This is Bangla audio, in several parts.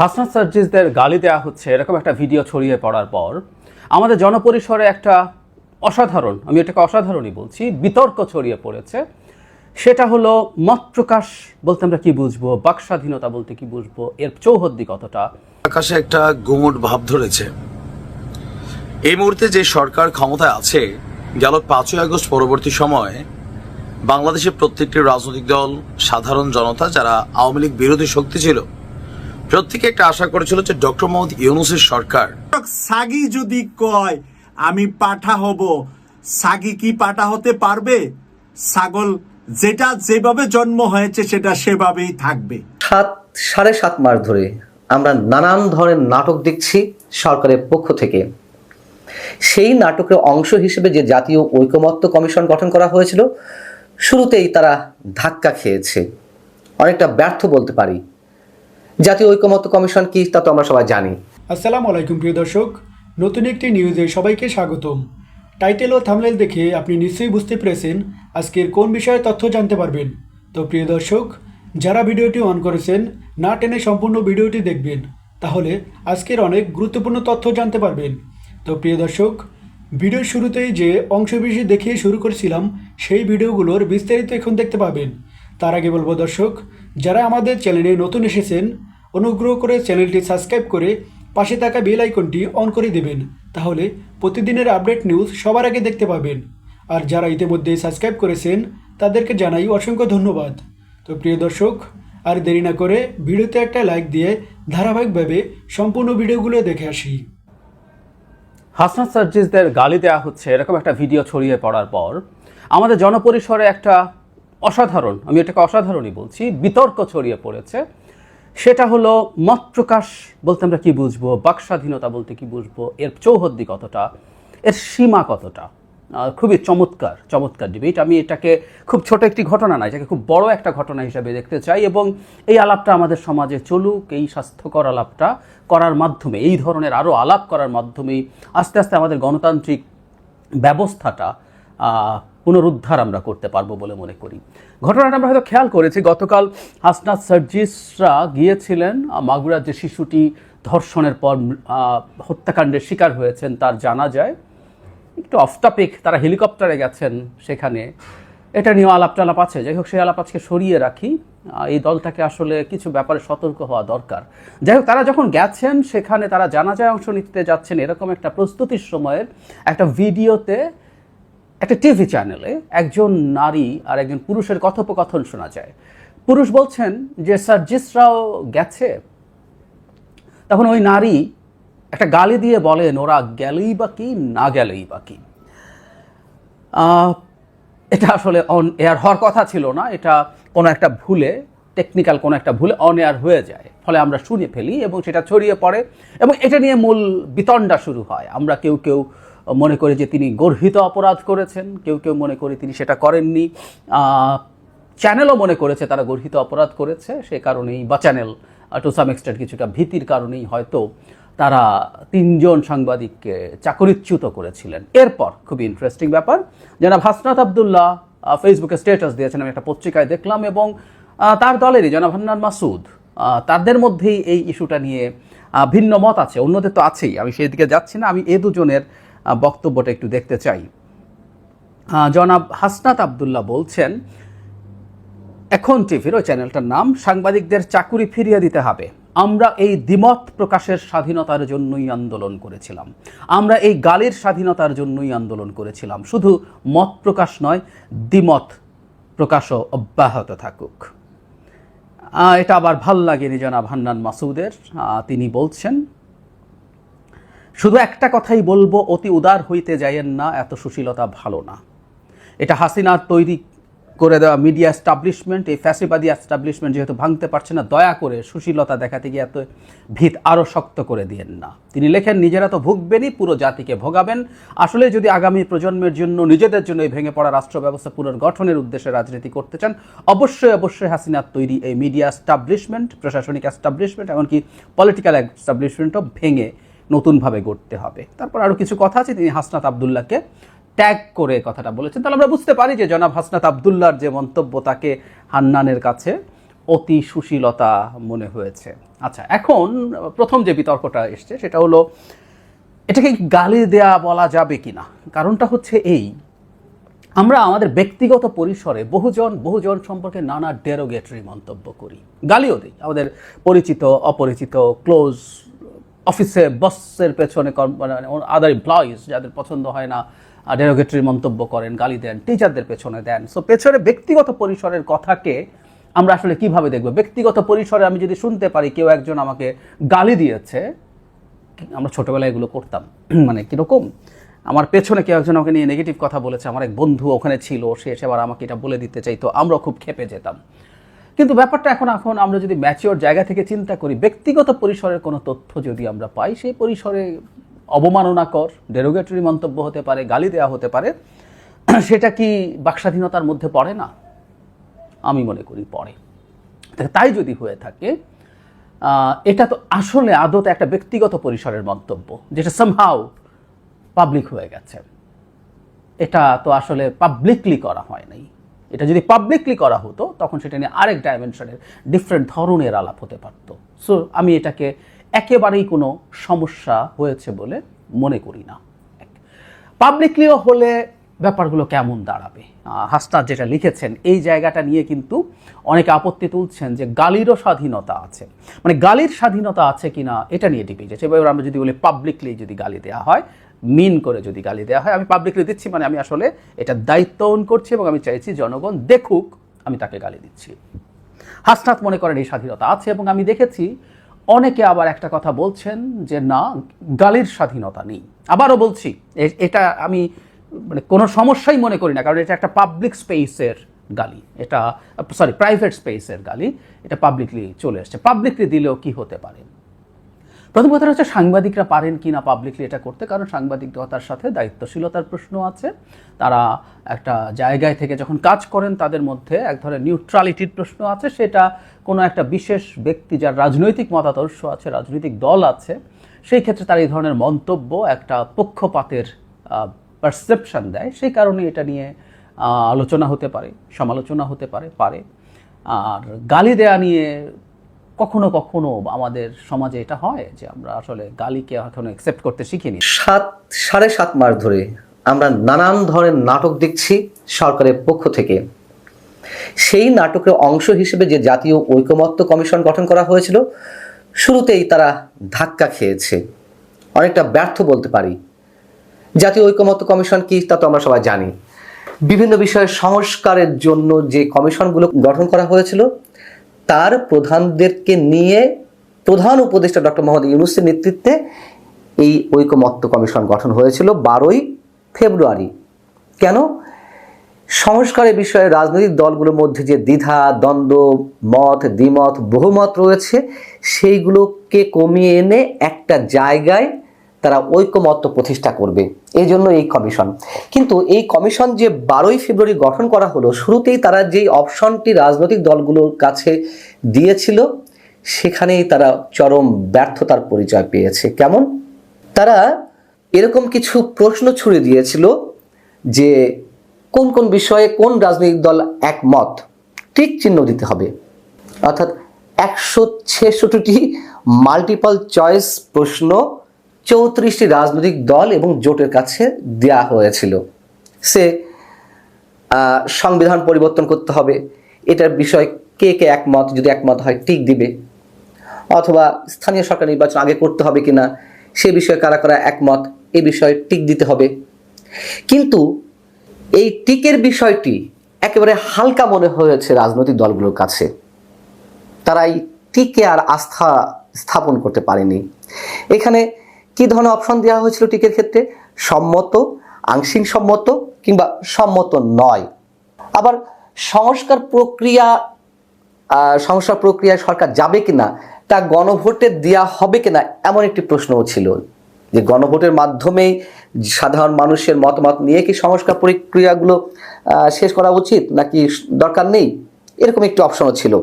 হাসনাত সার্জিসদের গালি দেওয়া হচ্ছে এরকম একটা ভিডিও ছড়িয়ে পড়ার পর আমাদের জনপরিসরে একটা অসাধারণ, আমি এটাকে অসাধারণই বলছি, বিতর্ক ছড়িয়ে পড়েছে। সেটা হলো মত প্রকাশ বলতে আমরা কি বুঝব বাক স্বাধীনতা বলতে কি বুঝব, এর চৌহদ্দি কতটা? আকাশে একটা গুমট ভাব ধরেছে। এই মুহূর্তে যে সরকার ক্ষমতায় আছে, গেল পাঁচই আগস্ট পরবর্তী সময়ে বাংলাদেশের প্রত্যেকটি রাজনৈতিক দল, সাধারণ জনতা, যারা আওয়ামী লীগ বিরোধী শক্তি ছিল প্রত্যেকে একটা আশা করেছিল যে ডক্টর মোহাম্মদ ইউনুসের সরকার। সাগি যদি কয় আমি পাঠা হব সাগি কি পাঠা হতে পারবে? ছাগল যেটা যেভাবে জন্ম হয়েছে সেটা সেভাবেই থাকবে। সাত সাড়ে সাত মাস ধরে আমরা নানান ধরনের নাটক দেখছি সরকারের পক্ষ থেকে। সেই নাটকের অংশ হিসেবে যে জাতীয় ঐকমত্য কমিশন গঠন করা হয়েছিল শুরুতেই তারা ধাক্কা খেয়েছে। অনেকটা ব্যর্থ বলতে পারি। জাতীয় ঐকমত্য কমিশন কি, তা তো আমরা সবাই জানি। আসসালামু আলাইকুম, প্রিয় দর্শক। নতুন একটি নিউজে সবাইকে স্বাগতম। টাইটেল ও থামলেল দেখে আপনি নিশ্চয়ই বুঝতে পেরেছেন আজকের কোন বিষয়ে তথ্য জানতে পারবেন। তো প্রিয় দর্শক, যারা ভিডিওটি অন করেছেন, না টেনে সম্পূর্ণ ভিডিওটি দেখবেন, তাহলে আজকের অনেক গুরুত্বপূর্ণ তথ্য জানতে পারবেন। তো প্রিয় দর্শক, ভিডিওর শুরুতেই যে অংশবিশেষ দেখিয়ে শুরু করেছিলাম, সেই ভিডিওগুলোর বিস্তারিত এখন দেখতে পাবেন। তার আগে বলব দর্শক যারা আমাদের চ্যানেলে নতুন এসেছেন, অনুগ্রহ করে চ্যানেলটি সাবস্ক্রাইব করে পাশে থাকা বেল আইকনটি অন করে দেবেন। তাহলে প্রতিদিনের আপডেট নিউজ সবার আগে দেখতে পাবেন। আর যারা ইতিমধ্যে সাবস্ক্রাইব করেছেন, তাদেরকে জানাই অসংখ্য ধন্যবাদ। তো প্রিয় দর্শক, আর দেরি না করে ভিডিওতে একটা লাইক দিয়ে ধারাবাহিকভাবে সম্পূর্ণ ভিডিওগুলো দেখে আসি। হাসনাত সার্জিসদের গালি দেওয়া হচ্ছে, এরকম একটা ভিডিও ছড়িয়ে পড়ার পর আমাদের জনপরিসরে একটা অসাধারণ, আমি এটাকে অসাধারণই বলছি, বিতর্ক ছড়িয়ে পড়েছে। সেটা হলো মত প্রকাশ বলতে আমরা কি বুঝব বাক স্বাধীনতা বলতে কি বুঝব, এর চৌহদ্দি কতটা, এর সীমা কতটা? খুবই চমৎকার চমৎকার ডিবেট আমি এটাকে খুব ছোট একটি ঘটনা না, এটাকে খুব বড় একটা ঘটনা হিসাবে দেখতে চাই এবং এই আলাপটা আমাদের সমাজে চলুক, এই স্বাস্থ্যকর আলাপটা করার মাধ্যমে, এই ধরনের আরও আলাপ করার মাধ্যমেই আস্তে আস্তে আমাদের গণতান্ত্রিক ব্যবস্থাটা পুনরুদ্ধার আমরা করতে পারব বলে মনে করি। ঘটনাটা আমরা হয়তো খেয়াল করেছি, গতকাল হাসনাত সার্জিসরা গিয়েছিলেন মাগুরার যে শিশুটি ধর্ষণের পর হত্যাকাণ্ডের শিকার হয়েছেন তার জানা যায়। একটু অফ টপিক তারা হেলিকপ্টারে গেছেন সেখানে। এটা নিয়েও আলাপ টালাপ আছে। যাই হোক, সেই আলাপ আজকে সরিয়ে রাখি। এই দলটাকে আসলে কিছু ব্যাপারে সতর্ক হওয়া দরকার। যাই হোক, তারা যখন গেছেন, সেখানে তারা জানাজায় অংশ নিতে যাচ্ছেন, এরকম একটা প্রস্তুতির সময়ের একটা ভিডিওতে একটা টিভি চ্যানেলে একজন নারী আর একজন পুরুষের কথোপকথন শোনা যায়। পুরুষ বলছেন যে সার্জিসরাও গেছে? তখন ওই নারী একটা গালি দিয়ে বলেন, ওরা গেলেই বা কি, না গেলেই বা কি? এটা আসলে অন এয়ার হওয়ার কথা ছিল না, এটা কোনো একটা ভুলে টেকনিক্যাল কোনো একটা ভুলে অন এয়ার হয়ে যায়। ফলে আমরা শুনে ফেলি এবং সেটা ছড়িয়ে পড়ে এবং এটা নিয়ে মূল বিতণ্ডা শুরু হয়। আমরা কেউ কেউ মনে করি যে তিনি গর্হিত অপরাধ করেছেন, কেউ কেউ মনে করি তিনি সেটা করেননি। চ্যানেলও মনে করেছে তারা গর্হিত অপরাধ করেছে, সে কারণেই বা চ্যানেল টু সাম এক্সটেন্ট কিছুটা ভীতির কারণেই হয়তো তারা তিনজন সাংবাদিককে চাকরিচ্যুত করেছিলেন। এরপর খুবই ইন্টারেস্টিং ব্যাপার, জনাব হাসনাত আবদুল্লাহ ফেসবুকে স্ট্যাটাস দিয়েছেন, আমি একটা পত্রিকায় দেখলাম এবং তার দলেরই জনাব হান্নান মাসুদ তাদের মধ্যেই এই ইস্যুটা নিয়ে ভিন্ন মত আছে, অন্যদের তো আছেই, আমি সেই দিকে যাচ্ছি না, আমি এ দুজনের বক্তব্যটা একটু দেখতে চাই। জনাব হাসনাত আবদুল্লাহ বলছেন, এখন টিভির ওই চ্যানেলটার নাম সাংবাদিকদের চাকুরি ফিরিয়ে দিতে হবে। আমরা এই দ্বিমত প্রকাশের স্বাধীনতার জন্যই আন্দোলন করেছিলাম। আমরা এই গালির স্বাধীনতার জন্যই আন্দোলন করেছিলাম। শুধু মত প্রকাশ নয়, দ্বিমত প্রকাশও অব্যাহত থাকুক। এটা আবার ভালো লাগেনি জনাব হান্নান মাসুদের। তিনি বলছেন শুধু একটা কথাই বলব, অতি উদার হইতে যাইয়েন না, এত সুশীলতা ভালো না। এটা হাসিনার তৈরি করে দেওয়া মিডিয়া এস্টাবলিশমেন্ট এই ফ্যাসিবাদী এস্টাবলিশমেন্ট যেহেতু ভাঙতে পারছে না, দয়া করে সুশীলতা দেখাতে গিয়ে এত ভিত আরও শক্ত করে দিয়েন না। তিনি লেখেন, নিজেরা তো ভুগবেনই, পুরো জাতিকে ভোগাবেন। আসলে যদি আগামী প্রজন্মের জন্য, নিজেদের জন্য এই ভেঙে পড়া রাষ্ট্র ব্যবস্থা পুনর্গঠনের উদ্দেশ্যে রাজনীতি করতে চান, অবশ্যই অবশ্যই হাসিনার তৈরি এই মিডিয়া এস্টাবলিশমেন্ট প্রশাসনিক এস্টাবলিশমেন্ট এমনকি পলিটিক্যাল এস্টাবলিশমেন্টও ভেঙে নতুনভাবে গড়তে হবে। তারপর আরও কিছু কথা আছে, তিনি হাসনাত আবদুল্লাহকে ট্যাগ করে কথাটা বলেছেন। তাহলে আমরা বুঝতে পারি যে জনাব হাসনাত আবদুল্লাহর যে মন্তব্য, তাকে হান্নানের কাছে অতি সুশীলতা মনে হয়েছে। আচ্ছা এখন প্রথম যে বিতর্কটা এসছে, সেটা হলো, এটাকে গালি দেয়া বলা যাবে কিনা? কারণটা হচ্ছে এই, আমরা আমাদের ব্যক্তিগত পরিসরে বহুজন বহুজন সম্পর্কে নানা ডেরোগেটরি মন্তব্য করি। গালিও দিই, আমাদের পরিচিত, অপরিচিত ক্লোজ অফিসে বসের পেছনে আদার এমপ্লয়িজ যাদের পছন্দ হয় না ডেরোগেটরি মন্তব্য করেন, গালি দেন টিচারদের পেছনে দেন। সো পেছনে ব্যক্তিগত পরিসরের কথাকে আমরা আসলে কীভাবে দেখব? ব্যক্তিগত পরিসরে আমি যদি শুনতে পারি, কেউ একজন আমাকে গালি দিয়েছে, আমরা ছোটোবেলায় এগুলো করতাম। মানে কীরকম? আমার পেছনে কেউ একজন আমাকে নিয়ে নেগেটিভ কথা বলেছে, আমার এক বন্ধু ওখানে ছিল, সে এসে আবার আমাকে এটা বলে দিতে চাইতো আমরা খুব খেপে যেতাম। কিন্তু ব্যাপারটা এখন এখন আমরা যদি ম্যাচিওর জায়গা থেকে চিন্তা করি, ব্যক্তিগত পরিসরের কোনো তথ্য যদি আমরা পাই, সেই পরিসরে অবমাননাকর ডেরোগেটরি মন্তব্য হতে পারে, গালি দেওয়া হতে পারে, সেটা কি বাকস্বাধীনতার মধ্যে পড়ে না? আমি মনে করি পড়ে। তাই যদি হয়ে থাকে এটা তো আসলে আদতে একটা ব্যক্তিগত পরিসরের মন্তব্য, যেটা সামহাও পাবলিক হয়ে গেছে। এটা তো আসলে পাবলিকলি করা হয় নাই। এটা যদি পাবলিকলি করা হতো, তখন সেটা নিয়ে আরেক ডাইমেনশনের ডিফারেন্ট ধরনের আলাপ হতে পারতো। সো আমি এটাকে একেবারেই কোনো সমস্যা হয়েছে বলে মনে করি না। পাবলিকলিও হলে ব্যাপারগুলো কেমন দাঁড়াবে? হাসনাত যেটা লিখেছেন, এই জায়গাটা নিয়ে কিন্তু অনেকে আপত্তি তুলছেন যে গালিরও স্বাধীনতা আছে। মানে গালির স্বাধীনতা আছে কিনা, এটা নিয়ে ডিবেট আছে। এবার আমরা যদি বলি পাবলিকলি যদি গালি দেওয়া হয় মিন করে যদি গালি দেওয়া হয়, আমি পাবলিকলি দিচ্ছি মানে আমি আসলে এটা দায়িত্ব ওন করছি এবং আমি চাইছি জনগণ দেখুক, আমি তাকে গালি দিচ্ছি। হাসনাত মনে করেন এই স্বাধীনতা আছে এবং আমি দেখেছি অনেকে আবার একটা কথা বলছেন যে, না, গালির স্বাধীনতা নেই। আবারও বলছি এটা আমি মানে কোনো সমস্যাই মনে করি না, কারণ এটা একটা পাবলিক স্পেসের গালি। এটা সরি প্রাইভেট স্পেসের গালি, এটা পাবলিকলি চলে আসছে পাবলিকলি দিলেও কি হতে পারে? প্রথম কথা হচ্ছে সাংবাদিকরা পারেন কি না পাবলিকলি এটা করতে, কারণ সাংবাদিকতার সাথে দায়িত্বশীলতার প্রশ্ন আছে। তারা একটা জায়গায় থেকে যখন কাজ করেন, তাদের মধ্যে এক ধরনের নিউট্রালিটির প্রশ্ন আছে। সেটা কোনো একটা বিশেষ ব্যক্তি যার রাজনৈতিক মতাদর্শ আছে, রাজনৈতিক দল আছে, সেই ক্ষেত্রে তার এই ধরনের মন্তব্য একটা পক্ষপাতের পারসেপশন দেয়। সেই কারণে এটা নিয়ে আলোচনা হতে পারে, সমালোচনা হতে পারে পারে। আর গালি দেয়া নিয়ে কখনো কখনো আমাদের সমাজে এটা হয় যে আমরা আসলে গালিকে এখনও অ্যাকসেপ্ট করতে শিখিনি। সাত, সাড়ে সাত মাস ধরে আমরা নানান ধরনের নাটক দেখছি সরকারের পক্ষ থেকে। সেই নাটকের অংশ হিসেবে যে জাতীয় ঐকমত্য কমিশন গঠন করা হয়েছিল, শুরুতেই তারা ধাক্কা খেয়েছে। অনেকটা ব্যর্থ বলতে পারি। জাতীয় ঐকমত্য কমিশন কি, তা তো আমরা সবাই জানি। বিভিন্ন বিষয়ে সংস্কারের জন্য যে কমিশনগুলো গঠন করা হয়েছিল তার প্রধানদেরকে নিয়ে প্রধান উপদেষ্টা ডক্টর মোহাম্মদ ইউনুসের নেতৃত্বে এই ঐকমত্য কমিশন গঠন হয়েছিল বারোই ফেব্রুয়ারি। কেন? সংস্কারের বিষয়ে রাজনৈতিক দলগুলোর মধ্যে যে দ্বিধা, দ্বন্দ্ব, মত, দ্বিমত, বহুমত রয়েছে, সেইগুলোকে কমিয়ে এনে একটা জায়গায় তারা ঐকমত্য প্রতিষ্ঠা করবে। এই জন্য এই কমিশন। কিন্তু এই কমিশন যে বারোই ফেব্রুয়ারি গঠন করা হলো, শুরুতেই তারা যেই অপশনটি রাজনৈতিক দলগুলোর কাছে দিয়েছিল, সেখানেই তারা চরম ব্যর্থতার পরিচয় পেয়েছে। কেমন? তারা এরকম কিছু প্রশ্ন ছুড়ে দিয়েছিল যে কোন কোন বিষয়ে কোন রাজনৈতিক দল একমত টিক চিহ্ন দিতে হবে। অর্থাৎ একশো ছেষট্টিটি মাল্টিপল চয়েস প্রশ্ন চৌত্রিশটি রাজনৈতিক দল এবং জোটের কাছে দেয়া হয়েছিল। সে সংবিধান পরিবর্তন করতে হবে। এটার বিষয়ে কে কে একমত, যদি একমত হয় টিক দিবে। অথবা স্থানীয় সরকার নির্বাচন আগে করতে হবে কিনা, সে বিষয়ে কারা কারা একমত, এ বিষয়ে টিক দিতে হবে। কিন্তু এই টিকের বিষয়টি একেবারে হালকা মনে হয়েছে রাজনৈতিক দলগুলোর কাছে। তারা এই টিকে আর আস্থা স্থাপন করতে পারেনি। এখানে কি ধরনের অপশন দেওয়া হয়েছিল টিকের ক্ষেত্রে? সম্মত, আংশিক সম্মত কিংবা সম্মত নয়। আবার সংস্কার প্রক্রিয়া সংস্কার প্রক্রিয়ায় সরকার যাবে কিনা, তা গণভোটে দেওয়া হবে কিনা, এমন একটি প্রশ্নও ছিল। যে গণভোটের মাধ্যমেই সাধারণ মানুষের মতামত নিয়ে কি সংস্কার প্রক্রিয়াগুলো শেষ করা উচিত নাকি দরকার নেই? এরকম একটি অপশনও ছিল।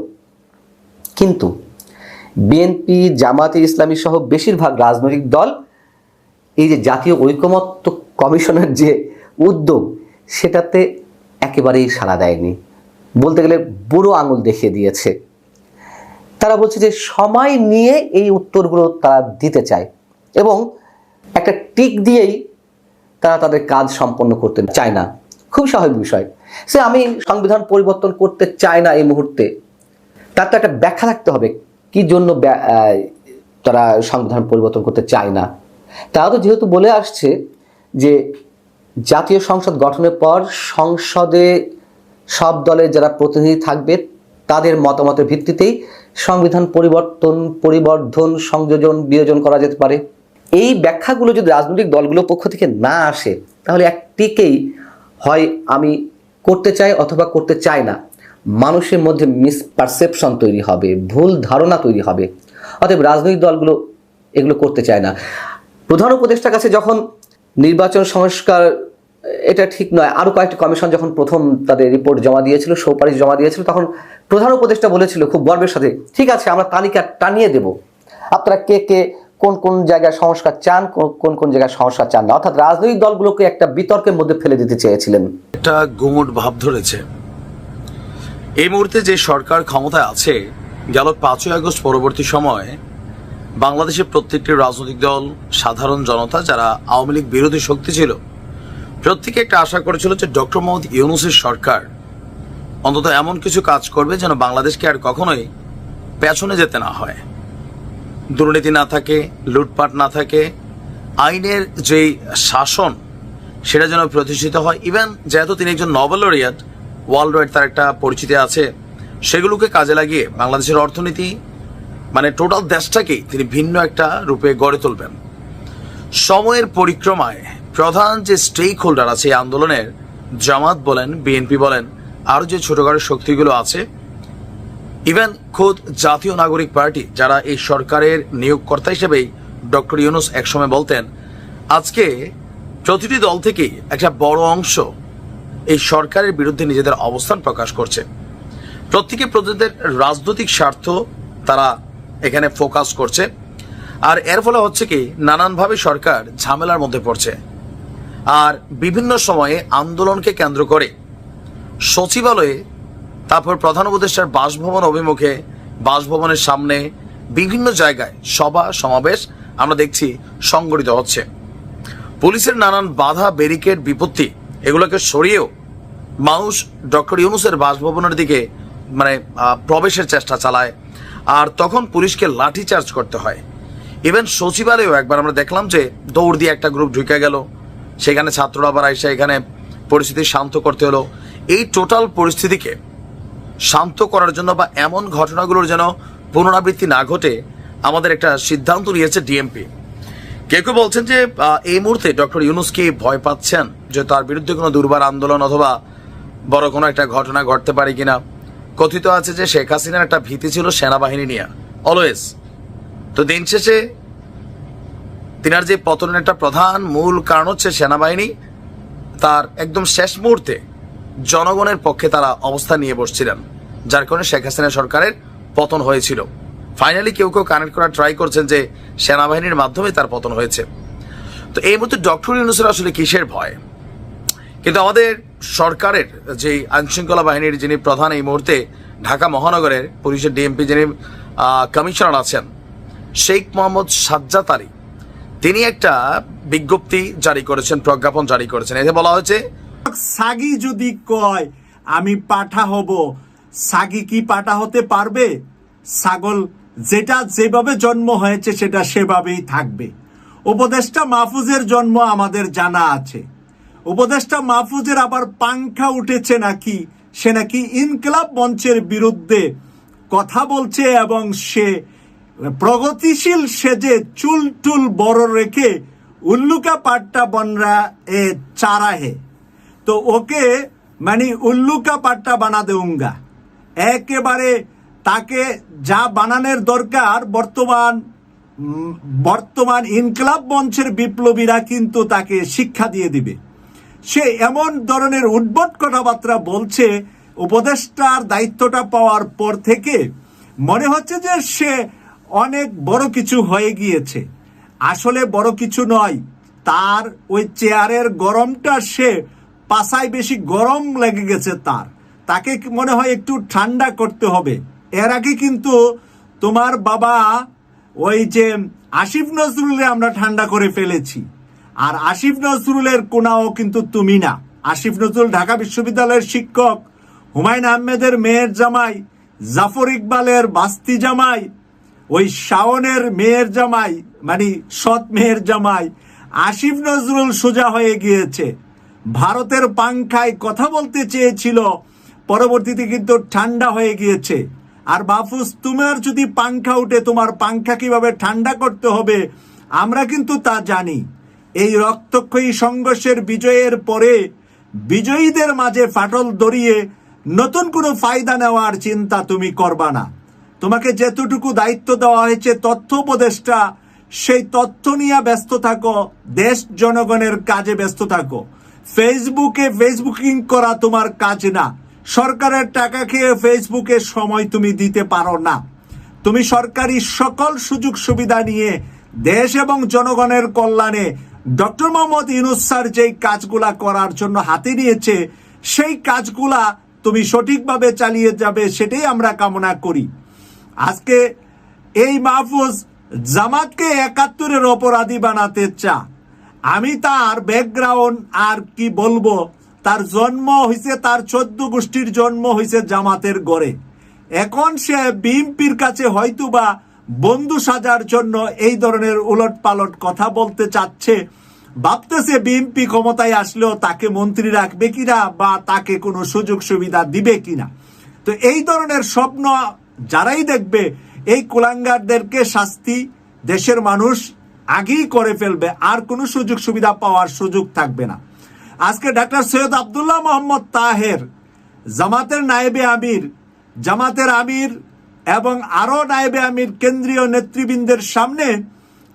কিন্তু বিএনপি জামাতে ইসলামী সহ বেশিরভাগ রাজনৈতিক দল এই যে জাতীয় ঐকমত্য কমিশনের যে উদ্যোগ, সেটাতে একেবারেই সাড়া দেয়নি। বলতে গেলে বুড়ো আঙুল দেখিয়ে দিয়েছে। তারা বলছে যে সময় নিয়ে এই উত্তরগুলো তারা দিতে চায় এবং একটা টিক দিয়েই তারা তাদের কাজ সম্পন্ন করতে চায় না। খুব স্বাভাবিক বিষয়। সে আমি সংবিধান পরিবর্তন করতে চাই না এই মুহূর্তে। তার তো একটা ব্যাখ্যা থাকতে হবে, কি জন্য তারা সংবিধান পরিবর্তন করতে চায় না। তারা তো যেহেতু বলে আসছে যে জাতীয় সংসদ গঠনের পর সংসদে সব দলের যারা প্রতিনিধি থাকবে, তাদের মতামতের ভিত্তিতেই সংবিধান পরিবর্তন, পরিবর্ধন, সংযোজন, বিয়োজন করা যেতে পারে। এই ব্যাখ্যাগুলো যদি রাজনৈতিক দলগুলোর পক্ষ থেকে না আসে, তাহলে একটিকেই হয় আমি করতে চাই অথবা করতে চাই না। মানুষের মধ্যে মিসপারসেপশন তৈরি হবে, ভুল ধারণা তৈরি হবে। অতএব রাজনৈতিক দলগুলো এগুলো করতে চায় না। প্রধান উপদেষ্টার কাছে যখন নির্বাচন সংস্কার, এটা ঠিক নয় আরও কয়েকটি কমিশন যখন প্রথম তাদের রিপোর্ট জমা দিয়েছিল, সুপারিশ জমা দিয়েছিল, তখন প্রধান উপদেষ্টা বলেছিল খুব গর্বের সাথে, ঠিক আছে, আমরা তালিকা টানিয়ে দেব। আপনারা কে কে, কোন কোন জায়গায় সংস্কার চান কোন- কোন জায়গায় সংস্কার চান না? অর্থাৎ রাজনৈতিক দলগুলোকে একটা বিতর্কের মধ্যে ফেলে দিতে চেয়েছিলেন। একটা গুমট ভাব ধরেছে। এই মুহূর্তে যে সরকার ক্ষমতায় আছে, গেল পাঁচই আগস্ট পরবর্তী সময়ে বাংলাদেশের প্রত্যেকটি রাজনৈতিক দল, সাধারণ জনতা যারা আওয়ামী লীগ বিরোধী শক্তি ছিল, প্রত্যেকে একটা আশা করেছিল যে ডক্টর মোহাম্মদ ইউনুসের সরকার অন্তত এমন কিছু কাজ করবে যেন বাংলাদেশকে আর কখনোই পেছনে যেতে না হয়। দুর্নীতি না থাকে, লুটপাট না থাকে, আইনের যেই শাসন, সেটা যেন প্রতিষ্ঠিত হয়। ইভেন যেহেতু তিনি একজন নোবেল লরিয়াট ওয়ার্ল্ড ওয়াইড তার একটা পরিচিতি আছে, সেগুলোকে কাজে লাগিয়ে বাংলাদেশের অর্থনীতি মানে টোটাল দেশটাকেই তিনি ভিন্ন একটা রূপে গড়ে তুলবেন। সময়ের পরিক্রমায় প্রধান যে স্টেক হোল্ডার আছে এই আন্দোলনের, জামাত বলেন বিএনপি বলেন আরও যে ছোটখাটো শক্তিগুলো আছে ইভেন খোদ জাতীয় নাগরিক পার্টি যারা এই সরকারের নিয়োগকর্তা হিসেবেই ডক্টর ইউনুস একসময় বলতেন, আজকে প্রতিটি দল থেকেই একটা বড় অংশ এই সরকারের বিরুদ্ধে নিজেদের অবস্থান প্রকাশ করছে। প্রত্যেকে প্রত্যেকের রাজনৈতিক স্বার্থ তারা এখানে ফোকাস করছে। আর এর ফলে হচ্ছে কি, নানানভাবে সরকার ঝামেলার মধ্যে পড়ছে। আর বিভিন্ন সময়ে আন্দোলনকে কেন্দ্র করে সচিবালয়ে, তারপর প্রধান উপদেষ্টার বাসভবন অভিমুখে, বাসভবনের সামনে বিভিন্ন জায়গায় সভা, সমাবেশ আমরা দেখছি সংগঠিত হচ্ছে। পুলিশের নানান বাধা, ব্যারিকেড, বিপত্তি, এগুলোকে সরিয়েও মানুষ ডক্টর ইউনুসের বাসভবনের দিকে মানে প্রবেশের চেষ্টা চালায়। আর তখন পুলিশকে লাঠি চার্জ করতে হয়। ইভেন সচিবালয়েও একবার আমরা দেখলাম যে দৌড় দিয়ে একটা গ্রুপ ঢুকে গেল। সেখানে ছাত্ররা আবার এসে এখানে পরিস্থিতি শান্ত করতে হলো। এই টোটাল পরিস্থিতিকে শান্ত করার জন্য বা এমন ঘটনাগুলোর যেন পুনরাবৃত্তি না ঘটে, আমাদের একটা সিদ্ধান্ত নিয়েছে ডিএমপি কেউ কেউ বলছেন যে এই মুহূর্তে ডক্টর ইউনুসকে ভয় পাচ্ছেন যে তার বিরুদ্ধে কোনো দুর্বার আন্দোলন অথবা বড় কোনো একটা ঘটনা ঘটতে পারে কিনা? কথিত আছে যে শেখ হাসিনার একটা ভীতি ছিল সেনাবাহিনী নিয়ে। অলওয়েজ তো দিন শেষে তিনার যে পতনের একটা প্রধান মূল কারণ হচ্ছে সেনাবাহিনী, তার একদম শেষ মুহূর্তে জনগণের পক্ষে তারা অবস্থান নিয়ে বসছিলেন, যার কারণে শেখ হাসিনা সরকারের পতন হয়েছিল। ফাইনালি কেউ কেউ কানেক্ট করার ট্রাই করছেন যে সেনাবাহিনীর মাধ্যমে তার পতন হয়েছে। তো এই মুহূর্তে ডক্টর ইউনুসের আসলে কিসের ভয়? কিন্তু আমাদের সরকারের যে আইনশৃঙ্খলা বাহিনীর যিনি প্রধান এই মুহূর্তে ঢাকা মহানগরের পুলিশের ডিএমপি যিনি কমিশনার আছেন, শেখ মোহাম্মদ সাজ্জাদ আলী, তিনি একটা বিজ্ঞপ্তি জারি করেছেন, প্রজ্ঞাপন জারি করেছেন। এতে বলা হয়েছে, সাগি যদি কয়, আমি পাঠা হব। সাগি কি পাঠা হতে পারবে? ছাগল যেটা যেভাবে জন্ম হয়েছে, সেটা সেভাবেই থাকবে। উপদেষ্টা মাহফুজের জন্ম আমাদের জানা আছে। উপদেষ্টা মাহফুজের আবার পাংখা উঠেছে নাকি? সে নাকি ইনকলাব মঞ্চের বিরুদ্ধে কথা বলছে এবং সে প্রগতিশীল সেজে চুল টুল বড় রেখে উল্লুকা পাট্টা বনরা এ চারা হে তো ওকে মানে উল্লুকা পাট্টা বানা দেউঙ্গা। একেবারে তাকে যা বানানোর দরকার বর্তমান বর্তমান ইনকলাব মঞ্চের বিপ্লবীরা কিন্তু তাকে শিক্ষা দিয়ে দিবে। সে এমন ধরনের উদ্ভট কথাবার্তা বলছে, উপদেষ্টার দায়িত্বটা পাওয়ার পর থেকে মনে হচ্ছে যে সে অনেক বড় কিছু হয়ে গিয়েছে। আসলে বড় কিছু নয়, তার ওই চেয়ারের গরমটা সে পাশায় বেশি গরম লেগে গেছে তার। তাকে মনে হয় একটু ঠান্ডা করতে হবে। এর আগে কিন্তু তোমার বাবা ওই যে আসিফ নজরুলে আমরা ঠান্ডা করে ফেলেছি। আর আসিফ নজরুলের কোনাও কিন্তু তুমি না। আসিফ নজরুল ঢাকা বিশ্ববিদ্যালয়ের শিক্ষক, হুমায়ুন আহমেদের মেয়ের জামাই, জাফর ইকবালের বাস্তি জামাই, ওই শাওনের মেয়ের জামাই মানে সৎ মেয়ের জামাই আসিফ নজরুল সোজা হয়ে গিয়েছে। ভারতের পাংখায় কথা বলতে চেয়েছিল, পরবর্তীতে কিন্তু ঠান্ডা হয়ে গিয়েছে। আর বাফুস, তোমার যদি পাংখা উঠে, তোমার পাংখা কীভাবে ঠান্ডা করতে হবে, আমরা কিন্তু তা জানি। এই রক্তক্ষয়ী সংঘর্ষের বিজয়ের পরে বিজয়ীদের মাঝে ফাটল দড়িয়ে নতুন কোনো ফায়দা নেওয়ার চিন্তা তুমি করবা না। তোমাকে যেতটুকু দায়িত্ব দেওয়া হয়েছে তথ্য উপদেষ্টা, সেই তথ্য নিয়ে ব্যস্ত থাকো, দেশ জনগণের কাজে ব্যস্ত থাকো। ফেসবুকে ফেসবুকিং করা তোমার কাজ না। সরকারের টাকা খেয়ে ফেসবুকে সময় তুমি দিতে পারো না। তুমি সরকারি সকল সুযোগ সুবিধা নিয়ে দেশ এবং জনগণের কল্যাণে ডক্টর মোহাম্মদ ইউনুস স্যার যেই কাজগুলা করার জন্য হাতে নিয়েছে, সেই কাজগুলা তুমি সঠিকভাবে চালিয়ে যাবে, সেটাই আমরা কামনা করি। আজকে এই মাহফুজ জামাতকে একাত্তরের অপরাধী বানাতে চা। আমি তার ব্যাকগ্রাউন্ড আর কি বলব, তার জন্ম হয়েছে তার চোদ্দ গোষ্ঠীর জন্ম হয়েছে জামাতের গড়ে। এখন সে বিএনপির কাছে হয়তোবা বন্ধু সাজার জন্য এই ধরনের উলট পালট কথা বলতে চাচ্ছে। ভাবতেছে বিএনপি ক্ষমতায় আসলেও তাকে মন্ত্রী রাখবে কিনা বা তাকে কোনো সুযোগ সুবিধা দিবে কিনা। তো এই ধরনের স্বপ্ন যারাই দেখবে, এই কুলাঙ্গারদেরকে শাস্তি দেশের মানুষ আগেই করে ফেলবে, আর কোনো সুযোগ সুবিধা পাওয়ার সুযোগ থাকবে না। আজকে ডাক্তার সৈয়দ আবদুল্লাহ মোহাম্মদ তাহের, জামাতের নায়েবে আমির, জামাতের আমির এবং আরও নায়েবে আমির কেন্দ্রীয় নেতৃবৃন্দের সামনে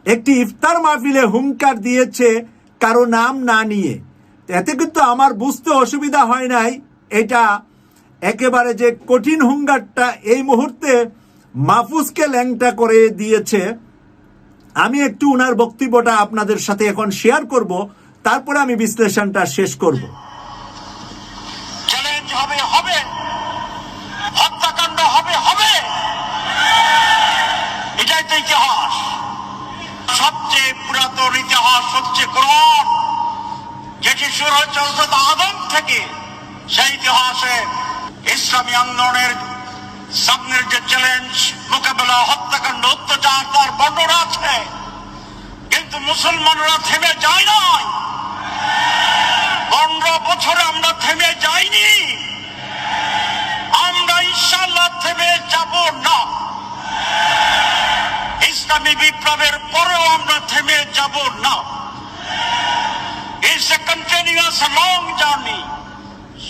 একটি ইফতার মাহফিলে হুঙ্কার দিয়েছে কারও নাম না নিয়ে। এতে কিন্তু আমার বুঝতে অসুবিধা হয় নাই। এটা একেবারে যে কঠিন হুঙ্গারটা এই মুহূর্তে মাহফুজকে ল্যাংটা করে দিয়েছে। আমি একটু ওনার বক্তব্যটা আপনাদের সাথে এখন শেয়ার করব, তারপরে আমি বিশ্লেষণটা শেষ করব। চ্যালেঞ্জ হবে হবে হত্যাকাণ্ড হবে হবে এটাই তো ইতিহাস সবচেয়ে পুরাতন ইতিহাস হচ্ছে কোরআন যেটি শুরু হয়েছে হজরত আদম থেকে, সেই ইতিহাসে ইসলামী আন্দোলনের সামনের যে চ্যালেঞ্জ মোকাবেলা, হত্যাকাণ্ড, অত্যাচার, তার বর্ণনা আছে। কিন্তু মুসলমানরা থেমে যায় নাই। পনেরো বছরে আমরা থেমে যাইনি। আমরা ইনশাল্লাহ থেমে যাব না। ইসলামী বিপ্লবের পরেও আমরা থেমে যাব না। লং জার্নি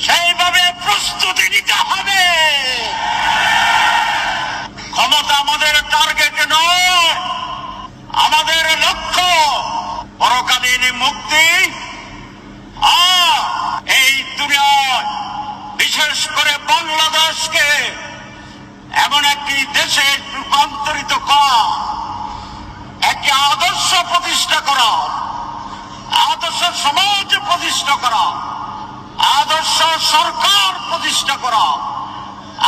সেইভাবে প্রস্তুতি নিতে হবে। ক্ষমতা আমাদের টার্গেট নয়। আমাদের লক্ষ্য। পরকালীন মুক্তি। এই দুনিয়ায় বিশেষ করে বাংলাদেশকে এমন একটি দেশে রূপান্তরিত করা। একটি আদর্শ প্রতিষ্ঠা করা আদর্শ সমাজ প্রতিষ্ঠা করা আদর্শ সরকার প্রতিষ্ঠা করা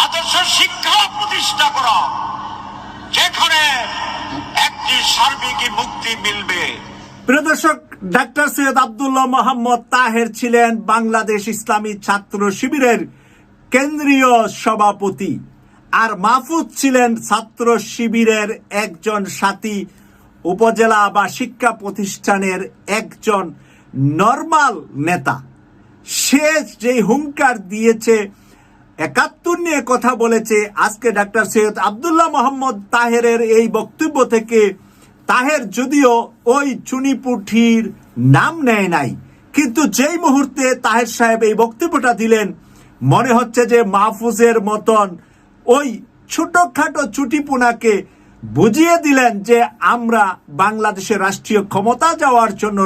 আদর্শ শিক্ষা প্রতিষ্ঠা করা যেখানে একটি সার্বিক মুক্তি মিলবে। প্রিয় দর্শক, ডাক্তার সৈয়দ আবদুল্লাহ মোহাম্মদ তাহের ছিলেন বাংলাদেশ ইসলামী ছাত্র শিবিরের কেন্দ্রীয় সভাপতি। আর মাহফুজ ছিলেন ছাত্র শিবিরের একজন সাথী উপজেলা বা শিক্ষা প্রতিষ্ঠানের একজন নর্মাল নেতা। সে যে হুঙ্কার দিয়েছে, একাত্তর নিয়ে কথা বলেছে, আজকে ডাক্তার সৈয়দ আবদুল্লাহ মোহাম্মদ তাহেরের এই বক্তব্য থেকে, তাহের যদিও ওই চুনিপুঠির নাম নেয় নাই, কিন্তু যেই মুহূর্তে তাহের সাহেব এই বক্তব্যটা দিলেন, মনে হচ্ছে যে মাহফুজের মতন ওই ছোটখাটো চুটিপুনাকে বুঝিয়ে দিলেন যে আমরা বাংলাদেশের রাষ্ট্রীয় ক্ষমতা যাওয়ার জন্য